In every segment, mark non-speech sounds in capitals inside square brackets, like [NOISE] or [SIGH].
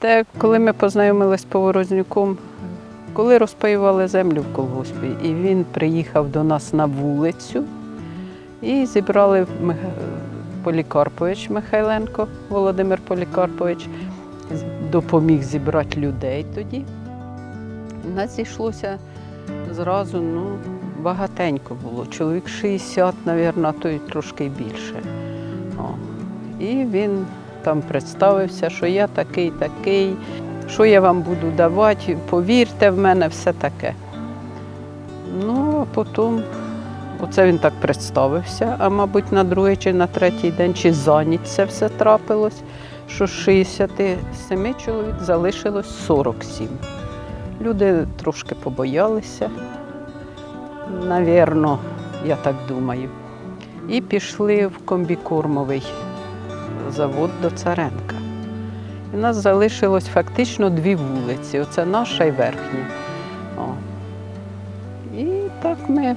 Де, коли ми познайомились з Поворознюком, коли розпаювали землю в колгоспі, і він приїхав до нас на вулицю і зібрали Полікарпович Михайленко, Володимир Полікарпович, допоміг зібрати людей тоді. Нас зійшлося зразу ну, багатенько було. Чоловік 60, мабуть, то й трошки більше. О. І він там представився, що я такий, такий, що я вам буду давати, повірте в мене, все таке. Ну, а потім, оце він так представився, а мабуть, на другий чи на третій день, чи за ніч це все трапилось, що з 67 чоловік залишилось 47. Люди трошки побоялися, навірно, я так думаю. І пішли в комбікормовий завод до Царенка. І у нас залишилось фактично дві вулиці. Оце наша і верхня. О. І так ми,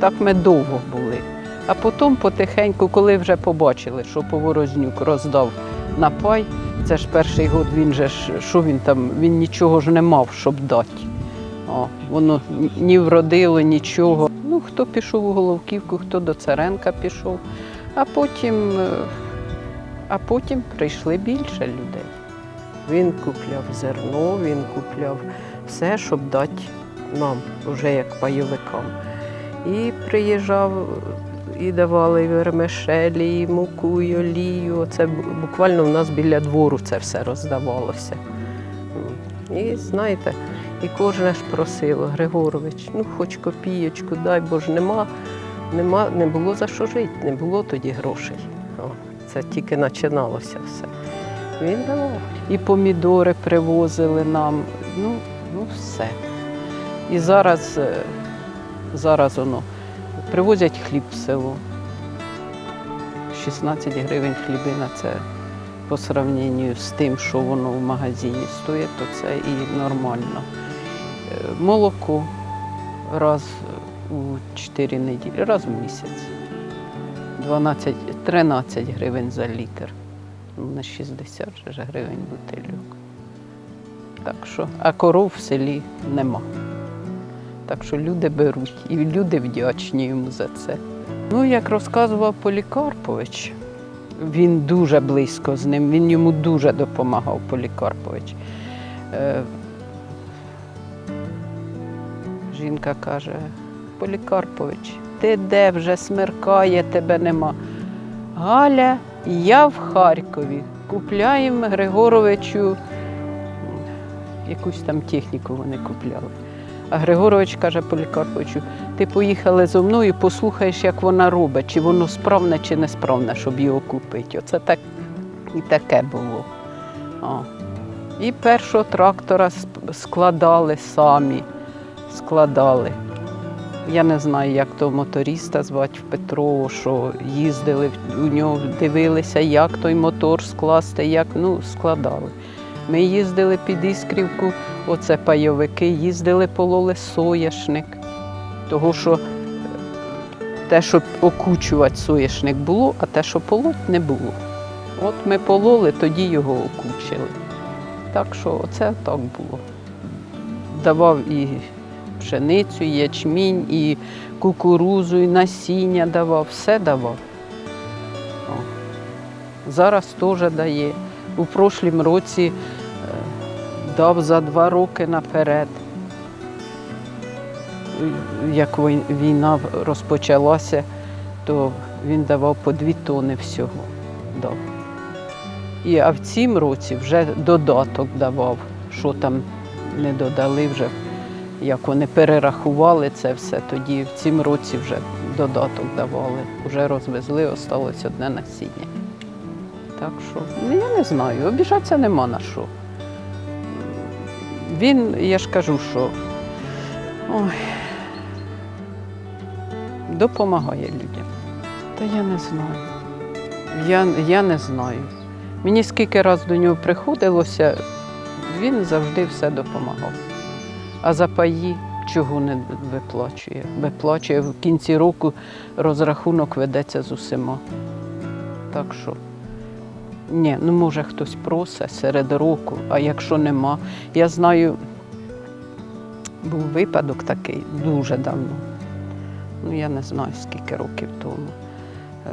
так ми довго були. А потім потихеньку, коли вже побачили, що Поворознюк роздав на пай, це ж перший год, він же що він там, він нічого ж не мав, щоб дати. О, воно ні вродило, нічого. Ну, хто пішов у Головківку, хто до Царенка пішов, а потім, е, а потім прийшли більше людей. Він купляв зерно, він купляв все, щоб дати нам, вже як пайовикам. І приїжджав, і давали вермишелі, і муку, і олію. Це буквально в нас біля двору це все роздавалося. І знаєте, і кожне ж просило, Григорович, ну хоч копієчку, дай, бо ж нема, нема, не було за що жити, не було тоді грошей. О, це тільки починалося все. Він давав. І помідори привозили нам, ну, ну все. І зараз, е, зараз воно привозять хліб в село. 16 гривень хлібина це по сравненню з тим, що воно в магазині стоїть, то це і нормально. Е, Молоко раз у 4 неділі, раз в місяць. 12, 13 гривень за літр. На 60 же гривень бутильок. Так що, а коров в селі нема. Так що люди беруть і люди вдячні йому за це. Ну, як розказував Полікарпович, він дуже близько з ним, він йому дуже допомагав Полікарпович. Е, жінка каже: Полікарпович, ти де вже смеркає, тебе нема. Галя, я в Харкові. Купляємо Григоровичу якусь там техніку вони купляли. А Григорович каже Полікарповичу, ти поїхали зо мною, послухаєш, як вона робить, чи воно справне, чи несправне, щоб його купити. Оце так і таке було. О. І першого трактора складали самі, складали. Я не знаю, як того моториста звати в Петрово, що їздили у нього, дивилися, як той мотор скласти, як ну, складали. Ми їздили під Іскрівку, оце пайовики, їздили, пололи соняшник. Того, що е, те, що окучувати соняшник було, а те, що полоть, не було. От ми пололи, тоді його окучили. Так що оце так було. Давав і пшеницю, і ячмінь, і кукурузу, і насіння давав, все давав. О. Зараз теж дає. У прошлім році е, дав за два роки наперед. Як війна розпочалася, то він давав по дві тони всього. Дав. І, а в цім році вже додаток давав, що там не додали вже, як вони перерахували це все, тоді в цім році вже додаток давали. Вже розвезли, осталось одне насіння. Так що, ну, я не знаю, обіжатися нема на що. Він, я ж кажу, що ой, допомагає людям. Та я не знаю. Я, я не знаю. Мені скільки раз до нього приходилося, він завжди все допомагав. А за паї чого не виплачує? Виплачує в кінці року розрахунок ведеться з усіма. Так що Ні, ну може хтось просить серед року, а якщо нема. Я знаю, був випадок такий дуже давно. Ну, я не знаю, скільки років тому. Е,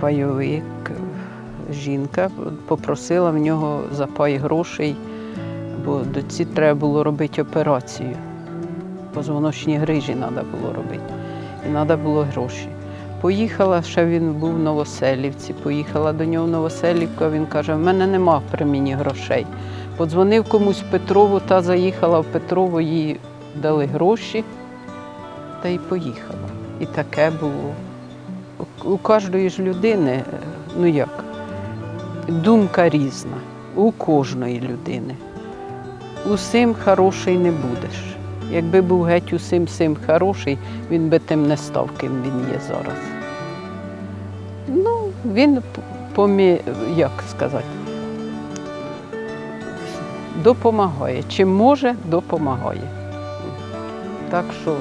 Пайовик, е, жінка попросила в нього за пай грошей, бо доці треба було робити операцію. Позвоночні грижі треба було робити. І треба було гроші. Поїхала, ще він був в Новоселівці, поїхала до нього в Новоселівку, а він каже, в мене нема при мені грошей. Подзвонив комусь в Петрову, та заїхала в Петрову, їй дали гроші, та й поїхала. І таке було. У- У кожної ж людини, е, ну як, думка різна, у кожної людини. Усім хороший не будеш. Якби був геть усім сим хороший, він би тим не став, ким він є зараз. Ну, він помі... як сказати, допомагає. Чим може, допомагає. Так що,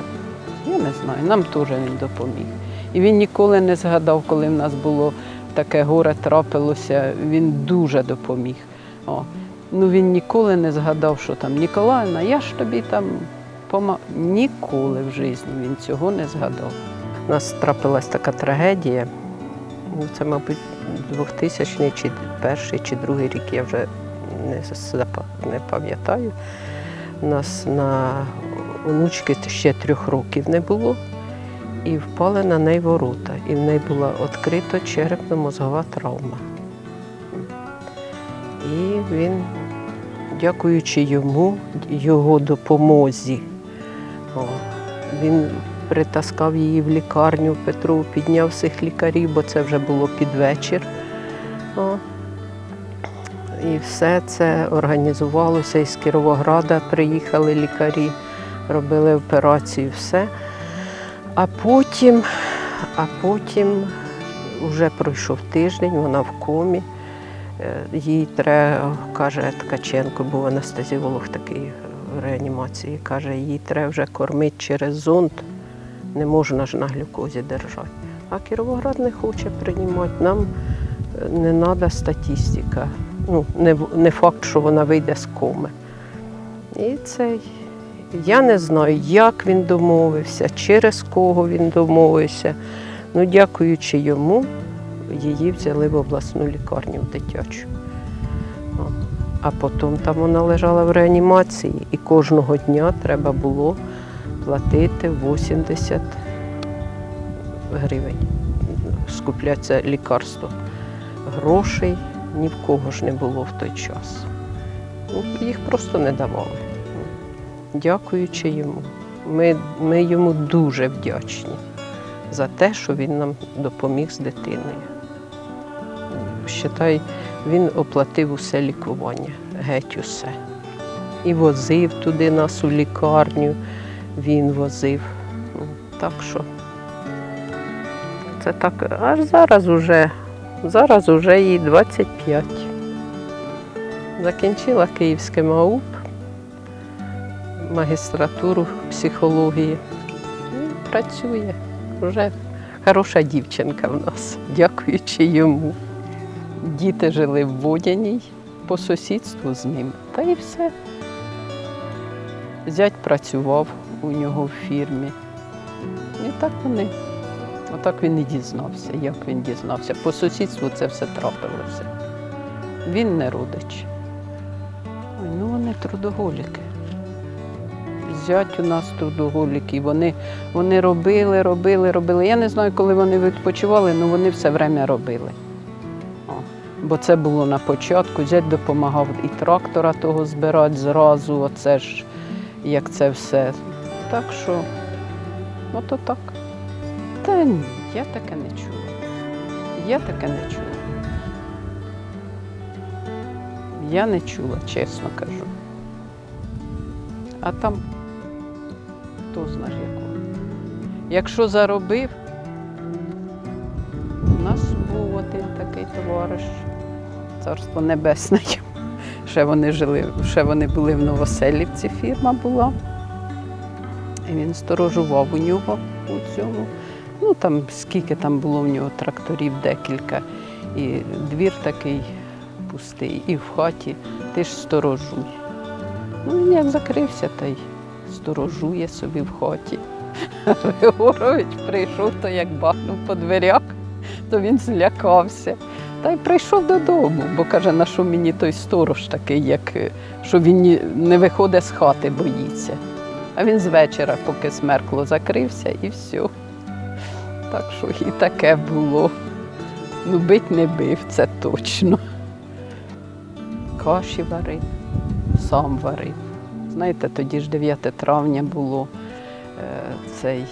я не знаю, нам теж він допоміг. І він ніколи не згадав, коли в нас було таке горе трапилося, він дуже допоміг. О. Ну він ніколи не згадав, що там Ніколаївна, я ж тобі там пома... Ніколи в житті він цього не згадав. У нас трапилась така трагедія. Ну, Це, мабуть, 2000 чи перший чи другий рік, я вже не, не пам'ятаю. У нас на онучки ще трьох років не було, і впали на неї ворота. І в неї була відкрита черепно-мозгова травма. І він, дякуючи йому, його допомозі, він притаскав її в лікарню Петру, підняв всіх лікарів, бо це вже було під вечір. І все це організувалося. Із Кіровограда приїхали лікарі, робили операцію, все. А потім, а потім вже пройшов тиждень, вона в комі. Е, Їй треба, каже Ткаченко, був анестезіолог такий в реанімації, каже, їй треба вже кормити через зонд, не можна ж на глюкозі держати. А Кіровоград не хоче приймати. Нам е, не треба статистика. Ну, не, не факт, що вона вийде з коми. І цей. Я не знаю, як він домовився, через кого він домовився. Ну, дякуючи йому, її взяли в обласну лікарню дитячу. А потім там вона лежала в реанімації, і кожного дня треба було платити 80 гривень. Скупляться лікарство. Грошей ні в кого ж не було в той час. Їх просто не давали. Дякуючи йому. Ми, ми йому дуже вдячні за те, що він нам допоміг з дитиною. Считай, він оплатив усе лікування, геть усе. І возив туди нас у лікарню, він возив. Ну, Так що це так, аж зараз уже, зараз уже їй 25. Закінчила Київське МАУП, магістратуру психології. Працює. Вже хороша дівчинка в нас, дякуючи йому. Діти жили в Водяній по сусідству з ним. Та і все. Зять працював у нього в фірмі. І так вони. Отак він і дізнався, як він дізнався. По сусідству це все трапилося. Він не родич. Ой, ну вони трудоголіки. Зять у нас трудоголіки. Вони, вони робили, робили, робили. Я не знаю, коли вони відпочивали, але вони все время робили. Бо це було на початку. Зять допомагав і трактора того збирати зразу. Оце ж як це все. Так що, ото так. Та ні, я таке не чула. Я таке не чула. Я не чула, чесно кажу. А там хто знає якого. Якщо заробив, один товариш, царство небесне. Ще вони жили, ще вони були в Новоселівці, фірма була. І він сторожував у нього у цьому. Ну там скільки там було в нього тракторів, декілька. І двір такий пустий, і в хаті ти ж сторожуй. Ну, він як закрився, та й сторожує собі в хаті. [LAUGHS] Григорович прийшов, то як бахнув по дверях, то він злякався. Та й прийшов додому, бо каже, на що мені той сторож такий, як е, що він не виходить з хати, боїться. А він з вечора, поки смеркло, закрився і все. Так що і таке було. Ну, бить не бив, це точно. Каші варив, сам варив. Знаєте, тоді ж 9 травня було е, цей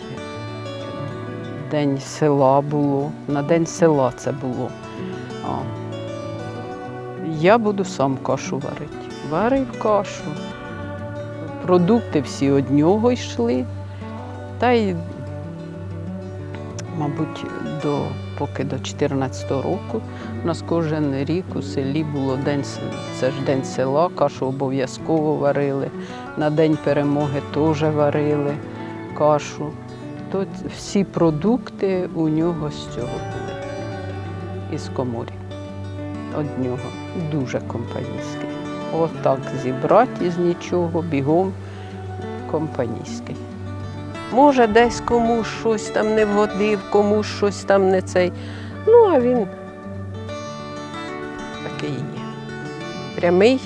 день села було. На день села це було. А. Я буду сам кашу варити. Варив кашу. Продукти всі од нього йшли. Та й, мабуть, до, поки до 14 року у нас кожен рік у селі було день, це ж день села, кашу обов'язково варили. На День перемоги теж варили кашу. То всі продукти у нього з цього були. Із коморі. Од нього. Дуже компанійський. Отак зібрати із нічого, бігом компанійський. Може, десь комусь щось там не вгодив, комусь щось там не цей. Ну, а він такий є. Прямий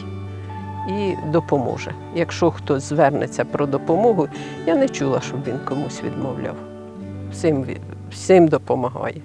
і допоможе. Якщо хтось звернеться про допомогу, я не чула, щоб він комусь відмовляв. Всім, всім допомагає.